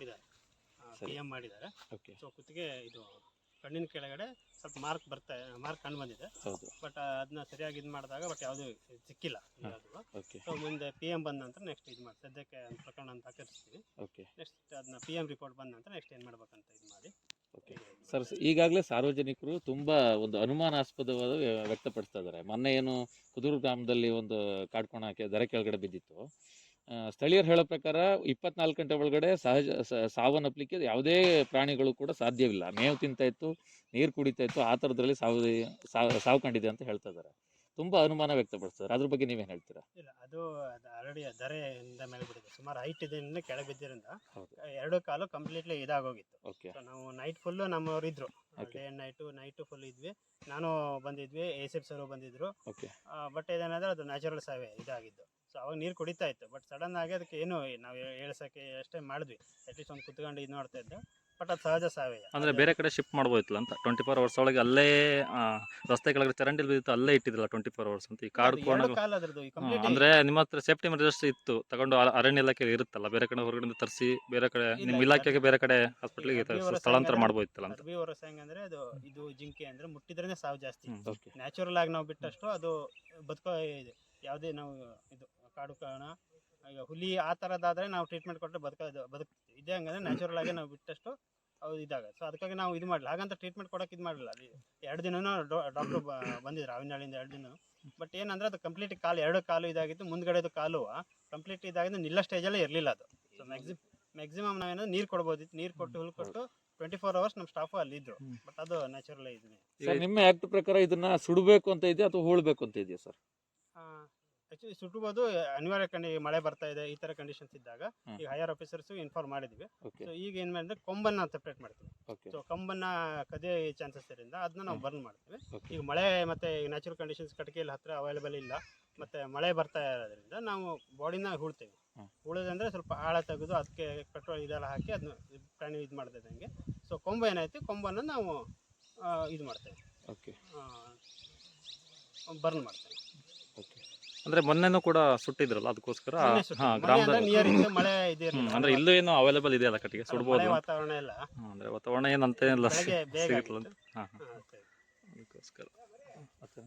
ಸರಿ. P M ಮಾಡಿದ್ದಾರೆ. Okay so ಕುತ್ತಿಗೆ ಇದು ಕಣ್ಣಿನ ಕೆಳಗಡೆ ಸ್ವಲ್ಪ ಮಾರ್ಕ್ ಬರ್ತಾ ಮಾರ್ಕ್ ಕಂಡು ಬಂದಿದೆ. ಹೌದು. ಬಟ್ ಅದನ್ನ ಸರಿಯಾಗಿ ಇದು ಮಾಡಿದಾಗ ಬಟ್ ಯಾವುದು ಸಿಕ್ಕಿಲ್ಲ. ಓಕೆ ಸೊ ಮುಂದೆ ಪಿ ಎಂ ಬಂದ ನಂತರ ನೆಕ್ಸ್ಟ್ ಇದು ಮಾಡಿ ಸದ್ಯಕ್ಕೆ ಪ್ರಕರಣ ಅಂತ ಹಾಕಿರ್ತೀವಿ ಓಕೆ ನೆಕ್ಸ್ಟ್ ಅದನ್ನ ಪಿ ಎಂ ರಿಪೋರ್ಟ್ ಬಂದ ನಂತರ ನೆಕ್ಸ್ಟ್ ಏನು ಮಾಡ್ಬೇಕಂತ ಇದು ಮಾಡಿ. ಓಕೆ ಸರ್ ಈಗಾಗಲೇ ಸಾರ್ವಜನಿಕರು ತುಂಬಾ ಒಂದು ಅನುಮಾನಾಸ್ಪದವಾದ ವ್ಯ- ವ್ಯಕ್ತಪಡಿಸ್ತಾ ಇದ್ದಾರೆ. ಮೊನ್ನೆ ಏನು ಕುದೂರು ಗ್ರಾಮದಲ್ಲಿ ಒಂದು ಕಾಡ್ಕೋಣ ಹಾಕಿ ದರ ಕೆಳಗಡೆ ಬಿದ್ದಿತ್ತು. ಸ್ಥಳೀಯರು ಹೇಳೋ ಪ್ರಕಾರ ಇಪ್ಪತ್ನಾಲ್ಕು ಗಂಟೆ ಒಳಗಡೆ ಸಹಜ ಸಾವನ್ನಪ್ಪಲಿಕ್ಕೆ ಯಾವುದೇ ಪ್ರಾಣಿಗಳು ಕೂಡ ಸಾಧ್ಯವಿಲ್ಲ. ಮೇವು ತಿಂತಾ ಇತ್ತು ನೀರು ಕುಡಿತಾ ಇತ್ತು ಆ ಥರದ್ರಲ್ಲಿ ಸಾವು ಸಾವು ಕಂಡಿದೆ ಅಂತ ಹೇಳ್ತಾ ಇದ್ದಾರೆ. ತುಂಬ ಅನುಮಾನ ವ್ಯಕ್ತಪಡಿಸ್ತಾರೆ. ಅದ್ರ ಬಗ್ಗೆ ನೀವೇನು ಹೇಳ್ತೀರಾ? ಇಲ್ಲ ಅದು ಆಲ್ರೆಡಿ ಧರೆಯಿಂದ ಮೇಲೆ ಬಿಟ್ಟಿದೆ ಸುಮಾರು ಹೈಟ್ ಇದರಿಂದ ಕೆಳಗೆ ಬಿದ್ದಿರಿಂದ ಎರಡು ಕಾಲು ಕಂಪ್ಲೀಟ್ಲಿ ಇದಾಗೋಗಿತ್ತು. ಓಕೆ ನಾವು ನೈಟ್ ಫುಲ್ಲು ನಮ್ಮವ್ರು ಇದ್ರು. ಡೇ ನೈಟು ನೈಟು ಫುಲ್ ಇದ್ವಿ. ನಾನು ಬಂದಿದ್ವಿ ಎ ಸರ್ ಬಂದಿದ್ರು. ಓಕೆ ಬಟ್ ಇದೇನಾದ್ರೆ ಅದು ನ್ಯಾಚುರಲ್ ಸಾವೇ ಇದಾಗಿದ್ದು. ಸೊ ಅವಾಗ ನೀರು ಕುಡಿತಾ ಇತ್ತು. ಬಟ್ ಸಡನ್ ಆಗಿ ಅದಕ್ಕೆ ಏನು ನಾವು ಹೇಳ್ಸಕ್ಕೆ ಅಷ್ಟೇ ಮಾಡಿದ್ವಿ. ಅಟ್ಲೀಸ್ಟ್ ಒಂದು ಕುತ್ಕೊಂಡು ಇದು ನೋಡ್ತಾ ಇದ್ದೆ. ಬಟ್ ಅದು ಸಹಜ ಸಾವಿ ಅಂದ್ರೆ ಬೇರೆ ಕಡೆ ಶಿಫ್ಟ್ ಮಾಡ್ಬೋದಿತ್ತಲ್ಲ ಅಂತ. ಟ್ವೆಂಟಿ ಫೋರ್ ಅವರ್ಸ್ ಒಳಗೆ ಅಲ್ಲೇ ರಸ್ತೆ ಕೆಳಗಡೆ ಚರಂಡಿ ಬಿದ್ದಿತ್ತು ಅಲ್ಲೇ ಇಟ್ಟಿದ್ದಿಲ್ಲ ಟ್ವೆಂಟಿ ಫೋರ್ ಅವರ್ಸ್ ಅಂತ. ಈ ಕಾಡು ಕೋಣ ಅಂದ್ರೆ ನಿಮ್ಮ ಹತ್ರ ಸೇಫ್ಟಿ ಮೆಜರ್ಸ್ ಇತ್ತು. ತಗೊಂಡು ಅರಣ್ಯ ಇಲಾಖೆ ಇರುತ್ತಲ್ಲ ಬೇರೆ ಕಡೆ ಹೊರಗಡೆ ತರಿಸಿ ಬೇರೆ ಕಡೆ ನಿಮ್ಮ. ಇಲಾಖೆಗೆ ಬೇರೆ ಕಡೆ ಹಾಸ್ಪಿಟ್ಲಿಗೆ ಸ್ಥಳಾಂತರ ಮಾಡ್ಬೋದಿತ್ತಲ್ಲ ಅಂತ. ಅರ್ಬಿ ಹೊರಸ ಹೆಂಗಂದ್ರೆ ಅದು ಇದು ಜಿಂಕೆ ಅಂದ್ರೆ ಮುಟ್ಟಿದ್ರೆ ಸಾವು ಜಾಸ್ತಿ. ನ್ಯಾಚುರಲ್ ಆಗಿ ನಾವು ಬಿಟ್ಟಷ್ಟು ಅದು ಬದುಕೋ ಇದೆ ಯಾವುದೇ ನಾವು ಇದು ಕಾಡು ಕಾರಣ. ಈಗ ಹುಲಿ ಆ ಥರದ್ದಾದರೆ ನಾವು ಟ್ರೀಟ್ಮೆಂಟ್ ಕೊಟ್ಟರೆ ಬದುಕೋದು ಬದುಕ್ ಇದೇ ಹಂಗಂದ್ರೆ ನ್ಯಾಚುರಲ್ ಆಗಿ ನಾವು ಬಿಟ್ಟಷ್ಟು ಅವು ಇದಾಗ ಸೊ ಅದಕ್ಕಾಗಿ ನಾವು ಇದು ಮಾಡಲಿಲ್ಲ. ಹಾಗಂತ ಟ್ರೀಟ್ಮೆಂಟ್ ಕೊಡೋಕೆ ಇದು ಮಾಡಲಿಲ್ಲ. ಅಲ್ಲಿ ಎರಡು ದಿನನೂ ಡಾಕ್ಟ್ರು ಬಂದಿದ್ರು ಅವಿನಾಳಿಂದ ಎರಡು ದಿನ. ಬಟ್ ಏನಂದ್ರೆ ಅದು ಕಂಪ್ಲೀಟ್ ಕಾಲು ಎರಡು ಕಾಲು ಇದಾಗಿತ್ತು. ಮುಂದ್ಗಡೆದು ಕಾಲು ಕಂಪ್ಲೀಟ್ ಇದಾಗಿದ್ದು ನಿಲ್ಲ ಸ್ಟೇಜಲ್ಲೇ ಇರಲಿಲ್ಲ ಅದು. ಸೊ ಮ್ಯಾಕ್ಸಿಮ್ ಮ್ಯಾಕ್ಸಿಮಮ್ ನಾವೇನಾದ್ರು ನೀರು ಕೊಡ್ಬೋದಿತ್ತು. ನೀರು ಕೊಟ್ಟು ಹುಲ್ ಕೊಟ್ಟು ಟ್ವೆಂಟಿ ಫೋರ್ ಅವರ್ಸ್ ನಮ್ಮ ಸ್ಟಾಫು ಅಲ್ಲಿ ಇದ್ರು. ಬಟ್ ಅದು ನ್ಯಾಚುರಲ್ ಇದನ್ನೇ ಸರ್ ನಿಮ್ಮ ಆಕ್ಟ್ ಪ್ರಕಾರ ಇದನ್ನ ಸುಡಬೇಕು ಅಂತ ಇದೆಯಾ ಅಥವಾ ಹೋಳ್ಬೇಕು ಅಂತ ಇದೆಯಾ ಸರ್? ಆಕ್ಚುಲಿ ಸುಟ್ಟಬೋದು ಅನಿವಾರ್ಯ ಕಂಡಿ ಮಳೆ ಬರ್ತಾ ಇದೆ ಈ ತರ ಕಂಡೀಷನ್ಸ್ ಇದ್ದಾಗ ಈ ಈಗ ಹೈಯರ್ ಆಫೀಸರ್ಸ್ ಇನ್ಫಾರ್ಮ್ ಮಾಡಿದ್ವಿ. ಸೊ ಈಗ ಏನ್ ಮಾಡಿದ್ರೆ ಕೊಂಬನ್ನ ಸೆಪರೇಟ್ ಮಾಡ್ತೀವಿ. ಸೊ ಕಂಬನ್ನ ಕದೇ ಚಾನ್ಸಸ್ ಇರಿಂದ ಅದನ್ನ ನಾವು ಬರ್ನ್ ಮಾಡ್ತೀವಿ. ಈಗ ಮಳೆ ಮತ್ತೆ ನ್ಯಾಚುರಲ್ ಕಂಡೀಷನ್ಸ್ ಕಟ್ಕೆಯಲ್ಲಿ ಹತ್ರ ಅವೈಲೇಬಲ್ ಇಲ್ಲ ಮತ್ತೆ ಮಳೆ ಬರ್ತಾ ಇರೋದ್ರಿಂದ ನಾವು ಬಾಡಿನ ಹೂಳ್ತೇವೆ. ಉಳಿದಂದ್ರೆ ಸ್ವಲ್ಪ ಆಳ ತೆಗೆದು ಅದಕ್ಕೆ ಪೆಟ್ರೋಲ್ ಇದೆಲ್ಲ ಹಾಕಿ ಅದನ್ನ ಪ್ರಾಣಿ ಇದು ಮಾಡ್ತಿದ್ದಂಗೆ ಸೊ ಕೊಂಬ ಏನಾಯ್ತು? ಕೊಂಬನ್ನ ನಾವು ಇದು ಮಾಡ್ತೇವೆ. ಓಕೆ ಬರ್ನ್ ಮಾಡ್ತೇವೆ. ಅಂದ್ರೆ ಮೊನ್ನೆನೂ ಕೂಡ ಸುಟ್ಟಿದ್ರಲ್ಲ ಅದಕ್ಕೋಸ್ಕರ? ಹಾ ಅಂದ್ರೆ ಗ್ರಾಮದಲ್ಲಿ ಮಳೆ ಹ್ಮ್, ಅಂದ್ರೆ ಇಲ್ಲೂ ಏನು ಅವೈಲೇಬಲ್ ಇದೆಯಲ್ಲ ಕಟ್ಟಿಗೆ ಸುಡ್ಬೋದು ಮಳೆ ವಾತಾವರಣ ಎಲ್ಲ ಹ್ಮ್, ಅಂದ್ರೆ ವಾತಾವರಣ ಏನಂತೇನಿಲ್ಲ ಬೆಳಗ್ಗೆ ಬೇಗ ಸಿಗುತ್ತಲ್ಲ ಹಾ ಹಾ, ಅದಕ್ಕೋಸ್ಕರ. ಮತ್ತೆ?